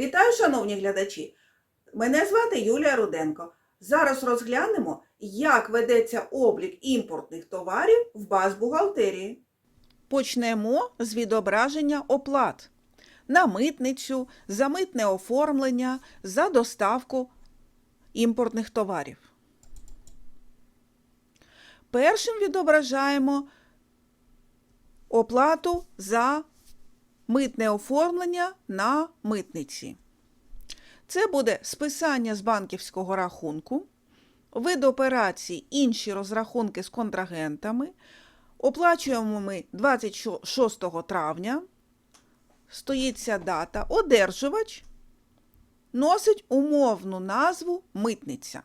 Вітаю, шановні глядачі! Мене звати Юлія Руденко. Зараз розглянемо, як ведеться облік імпортних товарів в баз-бухгалтерії. Почнемо з відображення оплат на митницю, за митне оформлення, за доставку імпортних товарів. Першим відображаємо оплату за митне оформлення на митниці. Це буде списання з банківського рахунку, вид операцій, інші розрахунки з контрагентами. Оплачуємо ми 26 травня. Стоїться дата. Одержувач носить умовну назву митниця.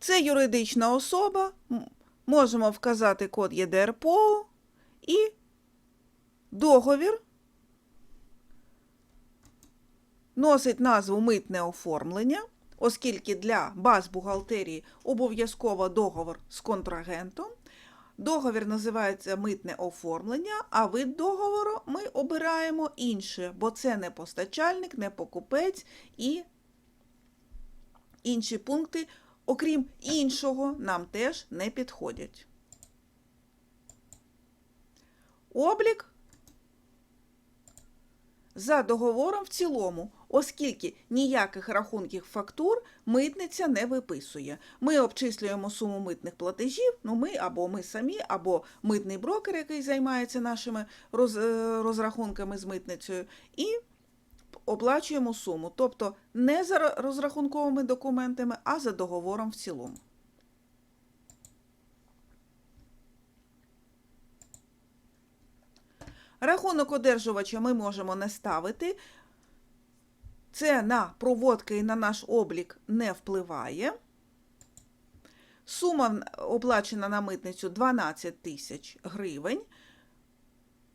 Це юридична особа. Можемо вказати код ЄДРПО і договір носить назву митне оформлення, оскільки для баз бухгалтерії обов'язково договор з контрагентом. Договір називається митне оформлення, а вид договору ми обираємо інше, бо це не постачальник, не покупець і інші пункти, окрім іншого, нам теж не підходять. Облік за договором в цілому, оскільки ніяких рахунків фактур митниця не виписує. Ми обчислюємо суму митних платежів, ну ми або ми самі, або митний брокер, який займається нашими е, розрахунками з митницею, і оплачуємо суму. Тобто не за розрахунковими документами, а за договором в цілому. Рахунок одержувача ми можемо не ставити. Це на проводки і на наш облік не впливає. Сума оплачена на митницю 12 тисяч гривень.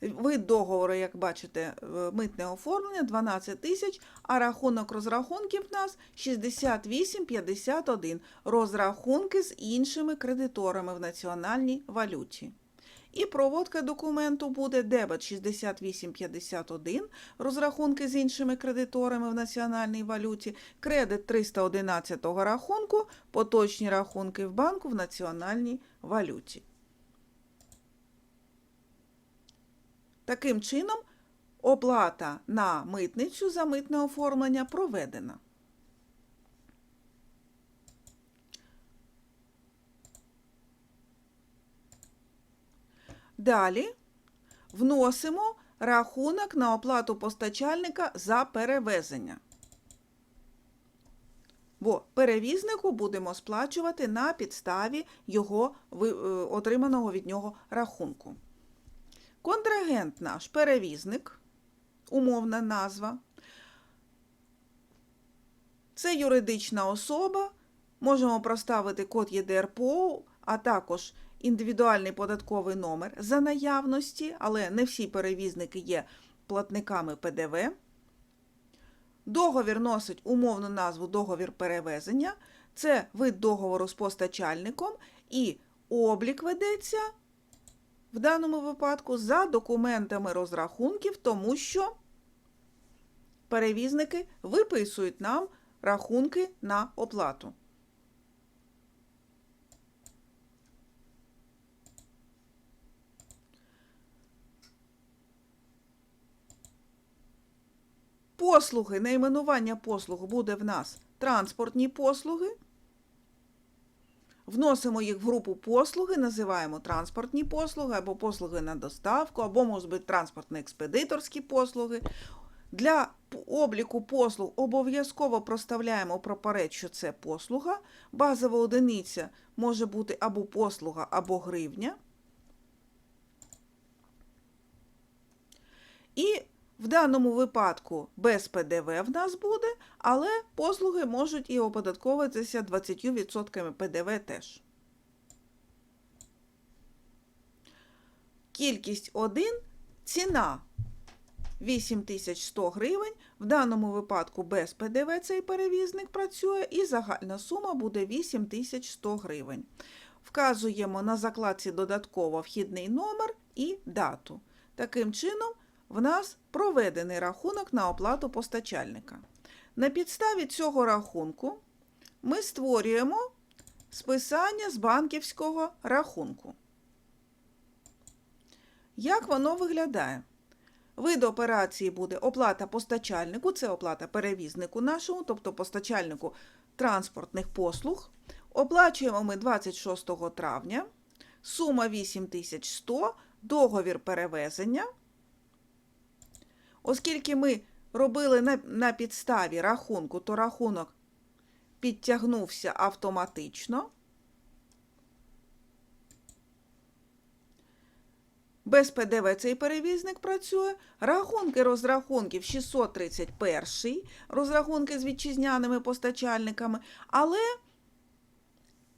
Вид договору, як бачите, митне оформлення 12 тисяч, а рахунок розрахунків в нас 68,51. Розрахунки з іншими кредиторами в національній валюті. І проводка документу буде дебет 6851, розрахунки з іншими кредиторами в національній валюті, кредит 311 рахунку, поточні рахунки в банку в національній валюті. Таким чином, оплата на митницю за митне оформлення проведена. Далі вносимо рахунок на оплату постачальника за перевезення. Бо перевізнику будемо сплачувати на підставі його е, отриманого від нього рахунку. Контрагент наш перевізник, умовна назва. Це юридична особа. Можемо проставити код ЄДРПО, а також індивідуальний податковий номер за наявності, але не всі перевізники є платниками ПДВ. Договір носить умовну назву договір перевезення. Це вид договору з постачальником і облік ведеться в даному випадку за документами розрахунків, тому що перевізники виписують нам рахунки на оплату. Послуги, найменування послуг буде в нас транспортні послуги. Вносимо їх в групу послуги, називаємо транспортні послуги або послуги на доставку, або можуть бути транспортно-експедиторські послуги. Для обліку послуг обов'язково проставляємо прапорець, що це послуга. Базова одиниця може бути або послуга, або гривня. І в даному випадку без ПДВ в нас буде, але послуги можуть і оподатковуватися 20% ПДВ теж. Кількість 1 ціна 8100 гривень. В даному випадку без ПДВ цей перевізник працює, і загальна сума буде 8100 гривень. Вказуємо на закладці додатково вхідний номер і дату. Таким чином, в нас проведений рахунок на оплату постачальника. На підставі цього рахунку ми створюємо списання з банківського рахунку. Як воно виглядає? Вид операції буде оплата постачальнику, це оплата перевізнику нашому, тобто постачальнику транспортних послуг. Оплачуємо ми 26 травня, сума 8100, договір перевезення. Оскільки ми робили на, на підставі рахунку, то рахунок підтягнувся автоматично. Без ПДВ цей перевізник працює. Рахунки розрахунків 631, розрахунки з вітчизняними постачальниками, але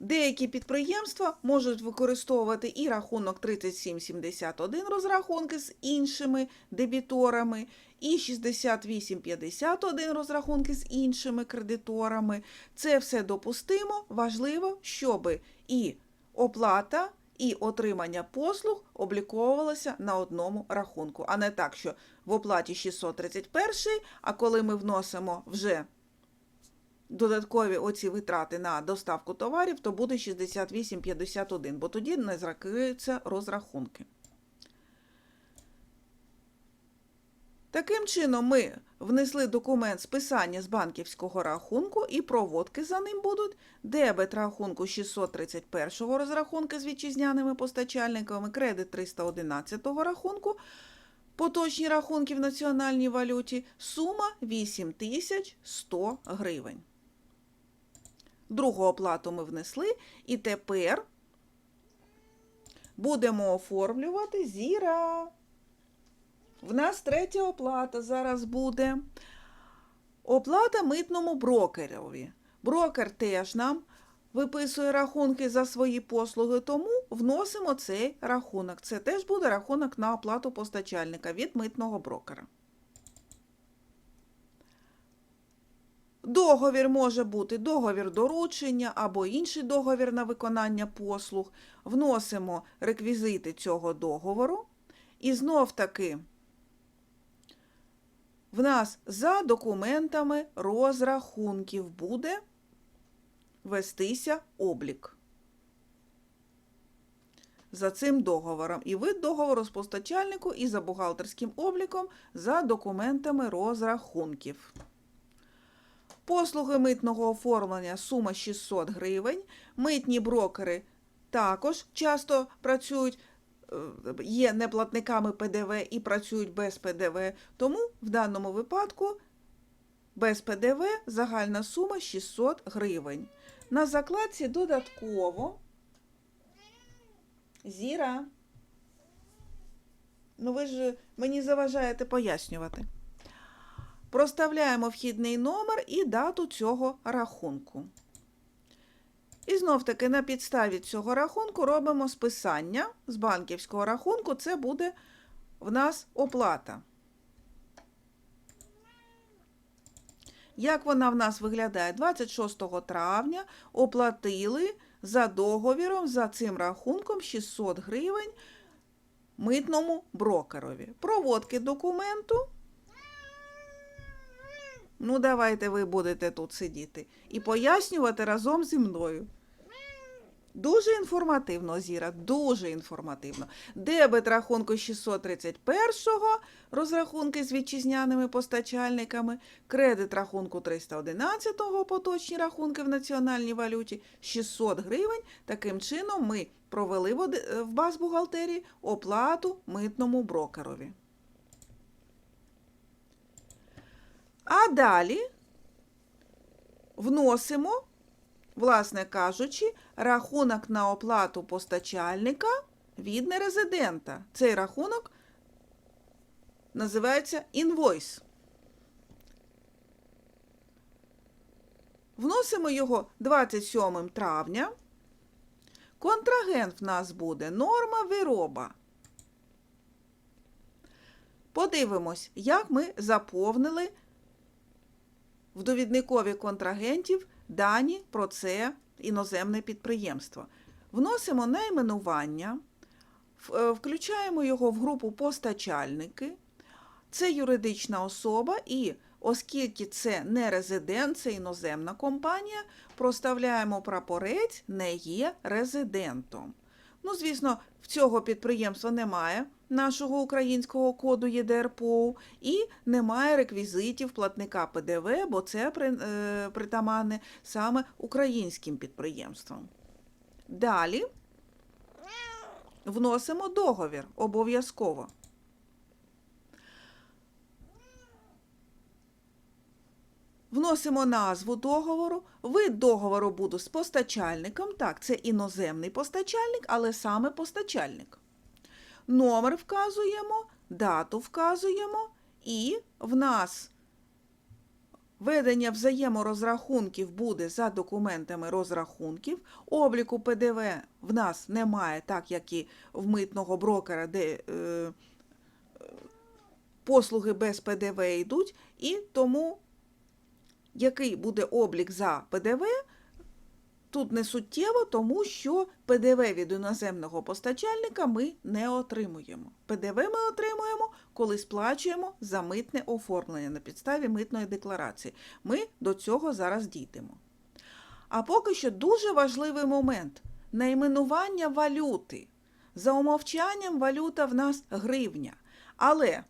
деякі підприємства можуть використовувати і рахунок 3771 розрахунки з іншими дебіторами, і 6851 розрахунки з іншими кредиторами. Це все допустимо. Важливо, щоб і оплата і отримання послуг обліковувалося на одному рахунку, а не так, що в оплаті 631, а коли ми вносимо вже додаткові оці витрати на доставку товарів, то буде 68,51, бо тоді не закриються розрахунки. Таким чином, ми внесли документ списання з банківського рахунку і проводки за ним будуть. Дебет рахунку 631 розрахунки з вітчизняними постачальниками, кредит 311 рахунку, поточні рахунки в національній валюті, сума 8100 гривень. Другу оплату ми внесли і тепер будемо оформлювати зіра. В нас третя оплата зараз буде. Оплата митному брокерові. Брокер теж нам виписує рахунки за свої послуги, тому вносимо цей рахунок. Це теж буде рахунок на оплату постачальника від митного брокера. Договір може бути договір доручення або інший договір на виконання послуг. Вносимо реквізити цього договору. І знов таки в нас за документами розрахунків буде вестися облік. За цим договором. І вид договору з постачальнику і за бухгалтерським обліком за документами розрахунків. Послуги митного оформлення сума 600 гривень. Митні брокери також часто працюють є неплатниками ПДВ і працюють без ПДВ, тому в даному випадку без ПДВ загальна сума 600 гривень. На закладці додатково зіра. Ну, ви ж мені заважаєте пояснювати. Проставляємо вхідний номер і дату цього рахунку. І знов-таки на підставі цього рахунку робимо списання з банківського рахунку. Це буде в нас оплата. Як вона в нас виглядає? 26 травня оплатили за договіром за цим рахунком 600 гривень митному брокерові. Проводки документу. Ну, давайте ви будете тут сидіти і пояснювати разом зі мною. Дуже інформативно, Зіра, дуже інформативно. Дебет рахунку 631-го, розрахунки з вітчизняними постачальниками, кредит рахунку 311-го, поточні рахунки в національній валюті 600 гривень. Таким чином ми провели в баз бухгалтерії оплату митному брокерові. А далі вносимо, власне кажучи, рахунок на оплату постачальника від нерезидента. Цей рахунок називається інвойс. Вносимо його 27 травня. Контрагент в нас буде норма вироба. Подивимось, як ми заповнили в довідникові контрагентів дані про це іноземне підприємство. Вносимо найменування, е, Включаємо його в групу постачальники. Це юридична особа, і оскільки це не резидент, це іноземна компанія, проставляємо прапорець не є резидентом. Ну, звісно, в цього підприємства немає нашого українського коду ЄДРПО і немає реквізитів платника ПДВ, бо це е, притаманне саме українським підприємствам. Далі вносимо договір обов'язково. Вносимо назву договору. Вид договору буде з постачальником. Так, це іноземний постачальник, але саме постачальник. Номер вказуємо, дату вказуємо, і в нас ведення взаєморозрахунків буде за документами розрахунків. Обліку ПДВ в нас немає, так як і в митного брокера, де е, послуги без ПДВ йдуть, і тому який буде облік за ПДВ, тут не суттєво, тому що ПДВ від іноземного постачальника ми не отримуємо. ПДВ ми отримуємо, коли сплачуємо за митне оформлення на підставі митної декларації. Ми до цього зараз дійдемо. А поки що дуже важливий момент найменування валюти. За умовчанням валюта в нас гривня. Але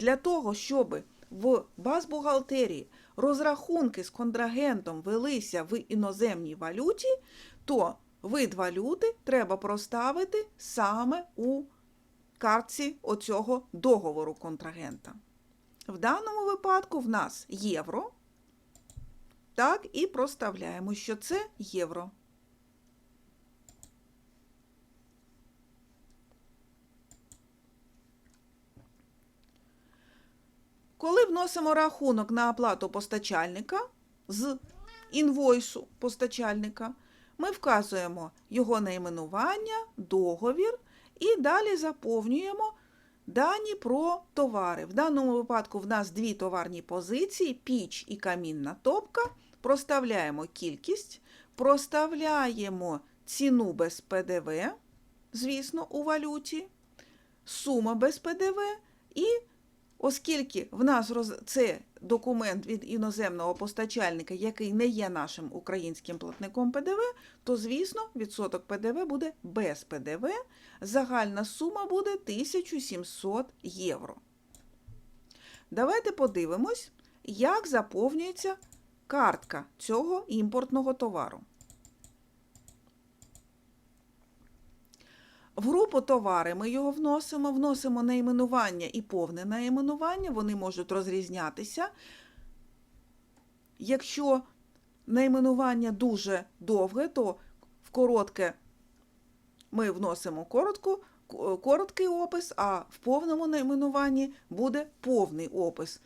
для того, щоб в базбухгалтерії розрахунки з контрагентом велися в іноземній валюті, то вид валюти треба проставити саме у картці оцього договору контрагента. В даному випадку в нас євро. Так, і проставляємо, що це євро. Коли вносимо рахунок на оплату постачальника з інвойсу постачальника, ми вказуємо його найменування, договір і далі заповнюємо дані про товари. В даному випадку в нас дві товарні позиції: піч і камінна топка. Проставляємо кількість, проставляємо ціну без ПДВ, звісно, у валюті, сума без ПДВ і Оскільки в нас роз... це документ від іноземного постачальника, який не є нашим українським платником ПДВ, то, звісно, відсоток ПДВ буде без ПДВ. Загальна сума буде 1700 євро. Давайте подивимось, як заповнюється картка цього імпортного товару. В групу товари ми його вносимо, вносимо найменування і повне найменування, вони можуть розрізнятися. Якщо найменування дуже довге, то в коротке ми вносимо коротку, короткий опис, а в повному найменуванні буде повний опис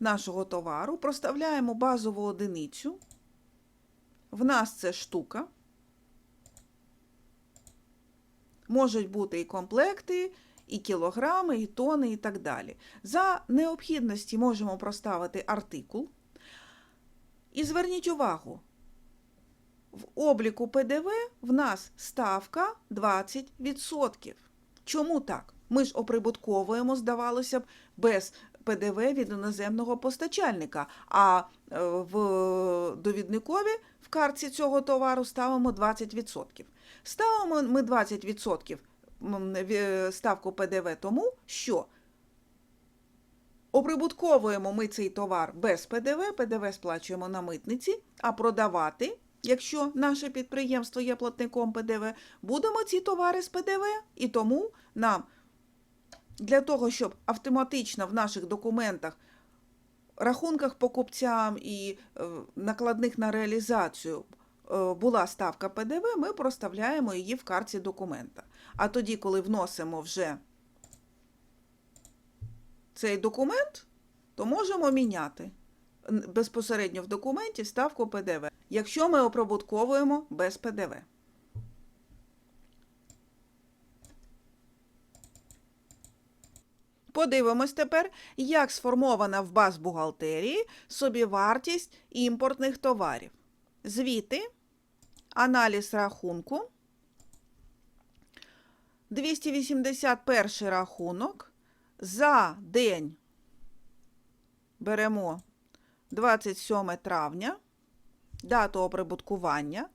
нашого товару. Проставляємо базову одиницю. В нас це штука. Можуть бути і комплекти, і кілограми, і тони, і так далі. За необхідності можемо проставити артикул. І зверніть увагу, в обліку ПДВ в нас ставка 20%. Чому так? Ми ж оприбутковуємо, здавалося б, без ПДВ від іноземного постачальника, а е, в довідникові в картці цього товару ставимо 20%. Ставимо ми 20% ставку ПДВ тому, що оприбутковуємо ми цей товар без ПДВ, ПДВ сплачуємо на митниці, а продавати, якщо наше підприємство є платником ПДВ, будемо ці товари з ПДВ, і тому нам для того, щоб автоматично в наших документах, рахунках покупцям і е, накладних на реалізацію е, була ставка ПДВ, ми проставляємо її в картці документа. А тоді, коли вносимо вже цей документ, то можемо міняти безпосередньо в документі ставку ПДВ, якщо ми оприбутковуємо без ПДВ. Подивимось тепер, як сформована в баз-бухгалтерії собівартість імпортних товарів. Звіти, аналіз рахунку. 281 рахунок за день беремо 27 травня, дату оприбуткування.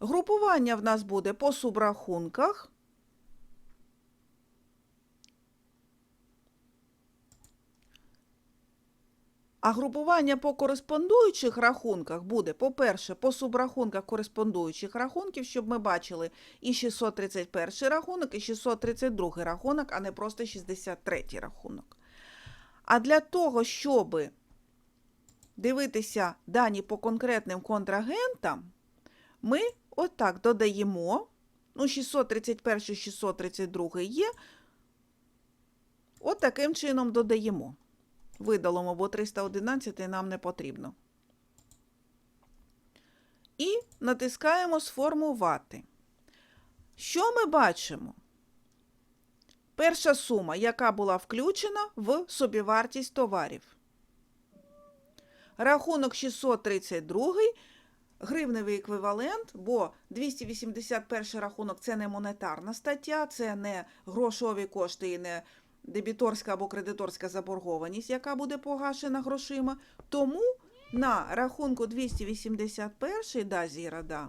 Групування в нас буде по субрахунках. А групування по кореспондуючих рахунках буде, по-перше, по субрахунках кореспондуючих рахунків, щоб ми бачили і 631 рахунок, і 632 рахунок, а не просто 63 рахунок. А для того, щоб дивитися дані по конкретним контрагентам, ми отак додаємо. Ну, 631, 632 є. От таким чином додаємо. Видалимо, бо 311 нам не потрібно. І натискаємо Сформувати. Що ми бачимо? Перша сума, яка була включена в собівартість товарів. Рахунок 632, гривневий еквівалент, бо 281 рахунок це не монетарна стаття, це не грошові кошти і не дебіторська або кредиторська заборгованість, яка буде погашена грошима. Тому на рахунку 281 да, Зіра,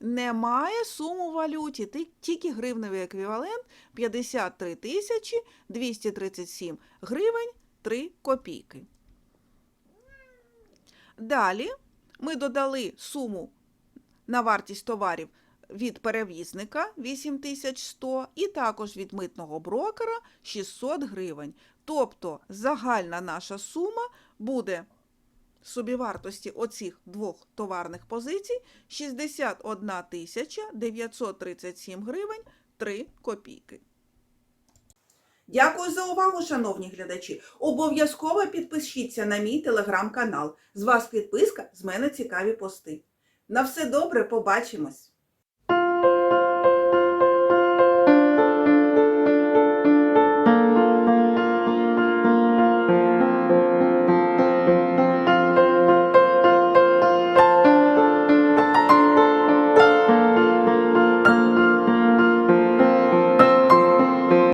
немає сум у валюті, тільки гривневий еквівалент 53 тисячі 237 гривень 3 копійки. Далі ми додали суму на вартість товарів від перевізника 8100 і також від митного брокера 600 гривень. Тобто загальна наша сума буде собівартості оцих двох товарних позицій 61 937 гривень 3 копійки. Дякую за увагу, шановні глядачі. Обов'язково підпишіться на мій телеграм-канал. З вас підписка, з мене цікаві пости. На все добре, побачимось!